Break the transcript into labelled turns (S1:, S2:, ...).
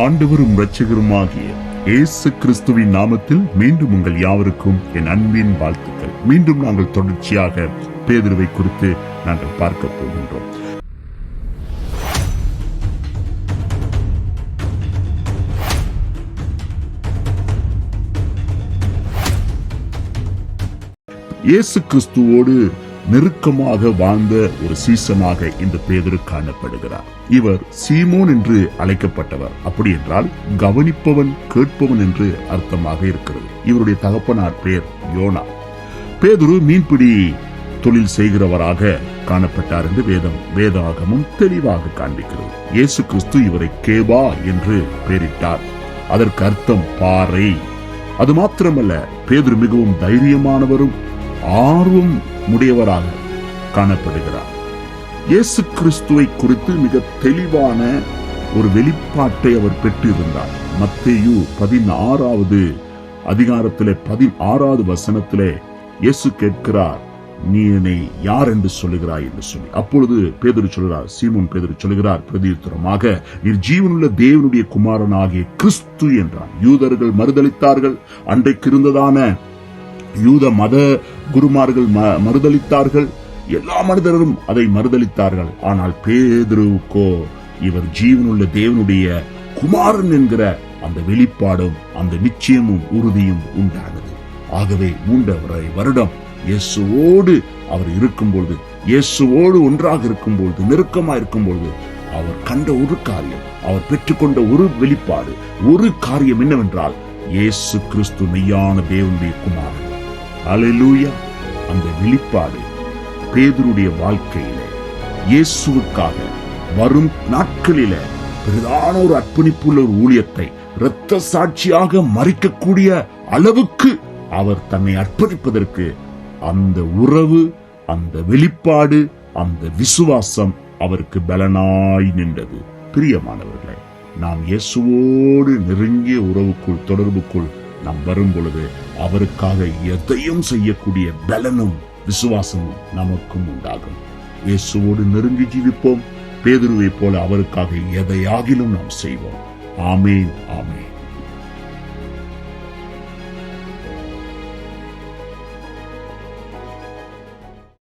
S1: ஆண்டவரும் இரட்சகருமாகிய இயேசு கிறிஸ்துவின் நாமத்தில் மீண்டும் உங்கள் யாவருக்கும் என் அன்பின் வாழ்த்துக்கள். மீண்டும் நாங்கள் தொடர்ச்சியாக பேதுருவை குறித்து நாங்கள் பார்க்க போகின்றோம். இயேசு கிறிஸ்துவோடு நெருக்கமாக வாழ்ந்த ஒரு சீசனாக இந்த பேதுரு காணப்படுகிறார். இவர் சீமோன் என்று அழைக்கப்பட்டவர். அப்படி என்றால் கவனிப்பவன் கேட்பவன் என்று அர்த்தமாக இருக்கிறது. இவருடைய தகப்பனார் பேர் யோனா. பேதுரு மீன்பிடி தொழில் செய்கிறவராக காணப்பட்டார் என்று வேதம் வேதாகமும் தெளிவாக காண்பிக்கிறது. இயேசு கிறிஸ்து இவரை கேபா என்று பெயரிட்டார். அதற்கு அர்த்தம் பாறை. அது மாத்திரமல்ல பேதுரு மிகவும் தைரியமானவரும் ஆர்வம் உடையவராக காணப்படுகிறார். இயேசு கிறிஸ்துவை குறித்து மிக தெளிவான ஒரு வெளிப்பாட்டை அவர் பெற்றிருந்தார். மத்தேயு பதினாறாவது அதிகாரத்திலே பதினாறாவது வசனத்திலே இயேசு கேட்கிறார் நீ என்னை யார் என்று சொல்லுகிறாய்? என்று சொல்லி. அப்பொழுது பேதுரு சொல்கிறார் சீமோன் பேதுரு சொல்கிறார் பிரதியுத்தரமாக நீர் ஜீவனுள்ள தேவனுடைய குமாரனாகிய கிறிஸ்து என்றார் யூதர்கள் மறுதளித்தார்கள் அன்றைக்கு இருந்ததான யூத மத குருமார்கள் மறுதளித்தார்கள் எல்லா மனிதரும் அதை மறுதளித்தார்கள் ஆனால் பேதுருவுக்கோ இவர் ஜீவனுள்ள தேவனுடைய குமாரன் என்கிற அந்த வெளிப்பாடும் அந்த நிச்சயமும் உறுதியும் உண்டானது. ஆகவே மூன்றவரை வருடம் இயேசுவோடு அவர் இருக்கும்பொழுது இயேசுவோடு ஒன்றாக இருக்கும்பொழுது நெருக்கமா இருக்கும்பொழுது அவர் கண்ட ஒரு காரியம் அவர் பெற்றுக்கொண்ட ஒரு வெளிப்பாடு ஒரு காரியம் என்னவென்றால் இயேசு கிறிஸ்து மெய்யான தேவனுடைய குமாரன். அலையூயா அந்த வெளிப்பாடு பேதருடைய வாழ்க்கையில இயேசுவுக்காக வரும் நாட்களில பிரதான ஒரு அர்ப்பணிப்புள்ள ஒரு ஊழியத்தை இரத்த சாட்சியாக மறிக்கக்கூடிய அளவுக்கு அவர் தன்னை அர்ப்பணிப்பதற்கு அந்த உறவு அந்த வெளிப்பாடு அந்த விசுவாசம் அவருக்கு பலனாய் நின்றது. பிரியமானவர்களே நாம் இயேசுவோடு நெருங்கிய உறவுக்குள் தொடர்புக்குள் நாம் வரும் பொழுது அவருக்காக எதையும் செய்யக்கூடிய பலனும் விசுவாசமும் நமக்கும் உண்டாகும். இயேசுவோடு நெருங்கி ஜீவிப்போம். பேதுருவை போல அவருக்காக எதையாகிலும் நாம் செய்வோம். ஆமேன் ஆமேன்.